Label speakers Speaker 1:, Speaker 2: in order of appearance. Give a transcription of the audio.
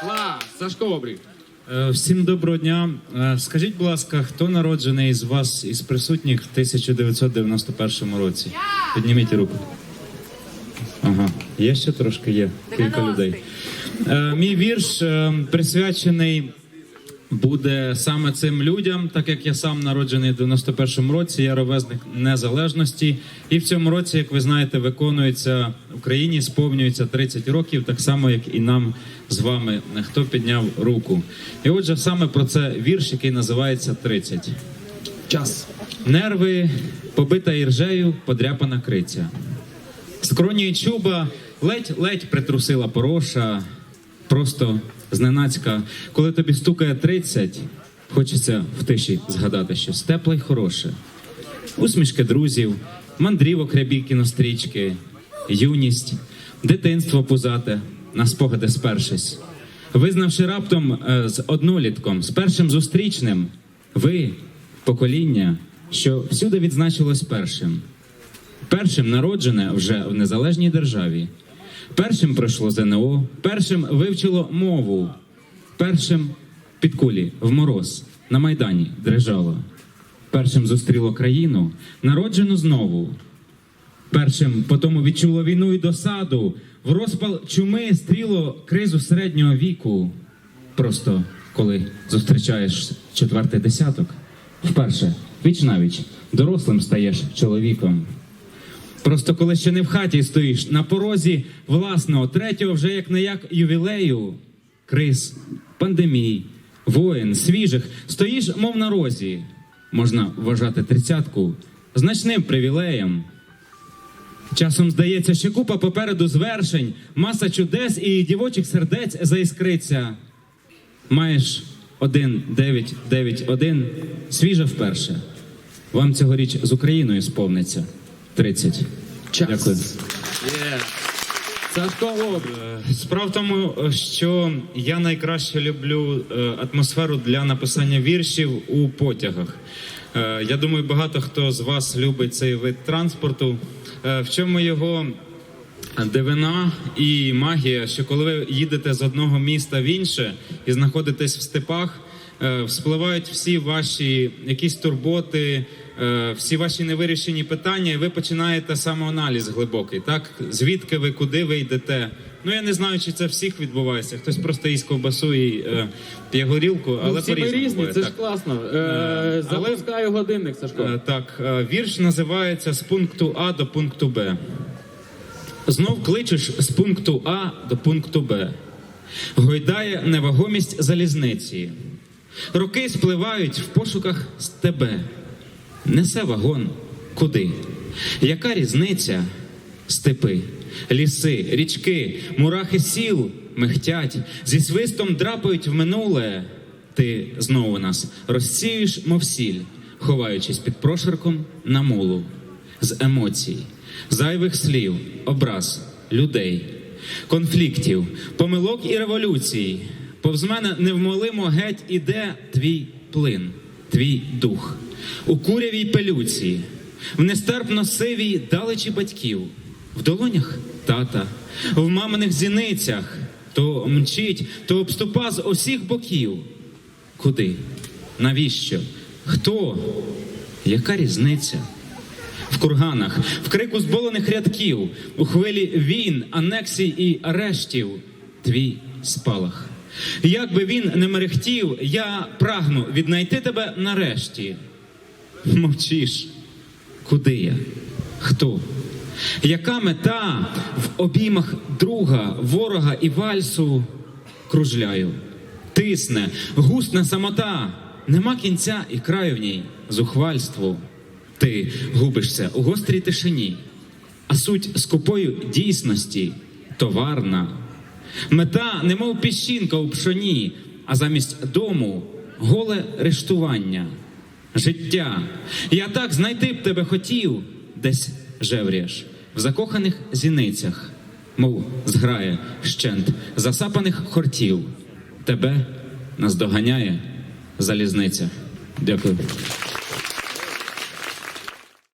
Speaker 1: Клас! Сашко Обрій.
Speaker 2: Е, Всім доброго дня. Е, Скажіть, будь ласка, хто народжений з вас із присутніх в 1991 році? Підніміть руку. Ага, є ще трошки є. Кілька людей. Е, Мій вірш присвячений буде саме цим людям, так як я сам народжений в 91-му році, я ровесник незалежності. І в цьому році, як ви знаєте, виконується в Україні, сповнюється 30 років, так само як і нам з вами, хто підняв руку. І отже, саме про це вірш, який називається «30».
Speaker 1: Час.
Speaker 2: Нерви побита іржею, подряпана криця. Скроні чуба ледь-ледь притрусила пороша, просто зненацька. Коли тобі стукає 30, хочеться в тиші згадати щось тепле й хороше. Усмішки друзів, мандрівок рябі кінострічки, юність, дитинство пузате, на спогади спершись. Визнавши раптом е, з однолітком, з першим зустрічним, ви покоління, що всюди відзначилось першим. Першим народжене вже в незалежній державі. Першим пройшло ЗНО, першим вивчило мову, першим під кулі в мороз на майдані дрижало. Першим зустріло країну, народжену знову. Першим потому відчуло війну і досаду, в розпал чуми стріло кризу середнього віку. Просто коли зустрічаєш четвертий десяток, вперше віч навіч дорослим стаєш чоловіком. Просто коли ще не в хаті стоїш на порозі власного третього, вже як не як ювілею, криз, пандемій, воїн, свіжих, стоїш, мов на розі. Можна вважати тридцятку значним привілеєм. Часом здається, що купа попереду звершень, маса чудес і дівочих сердець заіскриться. Маєш один, дев'ять, дев'ять, один, свіже вперше. Вам цьогоріч з Україною сповниться 30.
Speaker 1: Час.
Speaker 2: Дякую.
Speaker 1: Сашко
Speaker 2: Справа в тому, що я найкраще люблю е, атмосферу для написання віршів у потягах. Е, Я думаю, багато хто з вас любить цей вид транспорту. Е, В чому його дивина і магія, що коли ви їдете з одного міста в інше і знаходитесь в степах, вспливають всі ваші якісь турботи, всі ваші невирішені питання, і ви починаєте самоаналіз глибокий. Так, звідки ви, куди ви йдете? Ну я не знаю, чи це всіх відбувається. Хтось просто їсть ковбасу і е, п'є горілку, але
Speaker 1: Ну, всі ми різні,
Speaker 2: буває,
Speaker 1: це ж класно.
Speaker 2: Е,
Speaker 1: Е,
Speaker 2: але-
Speaker 1: годинник, Сашко.
Speaker 2: Е, Так, е, вірш називається з пункту А до пункту Б. Знов кличеш з пункту А до пункту Б. Гойдає невагомість залізниці. Роки спливають в пошуках з тебе. Несе вагон куди? Яка різниця? Степи, ліси, річки, мурахи сіл мехтять, зі свистом драпають в минуле. Ти знову нас розсіюєш, мов сіль, ховаючись під прошарком на мулу з емоцій, зайвих слів, образ, людей, конфліктів, помилок і революцій. Повз мене невмолимо геть іде твій плин, твій дух, у курявій пелюці, в нестерпно сивій далечі батьків, в долонях тата, в маминих зіницях, то мчить, то обступа з усіх боків. Куди? Навіщо? Хто? Яка різниця? В курганах, в крику зболених рядків, у хвилі війн, анексій і арештів, твій спалах. Як би він не мерехтів, я прагну віднайти тебе нарешті. Мовчиш. Куди я? Хто? Яка мета в обіймах друга, ворога і вальсу кружляю? Тисне, гусне самота, нема кінця і краю в ній зухвальству. Ти губишся у гострій тишині, а суть скупою дійсності товарна. Мета, немов піщинка у пшоні, а замість дому голе рештування. Життя. Я так знайти б тебе хотів, десь жеврієш, в закоханих зіницях, мов зграє щент засапаних хортів. Тебе наздоганяє залізниця. Дякую.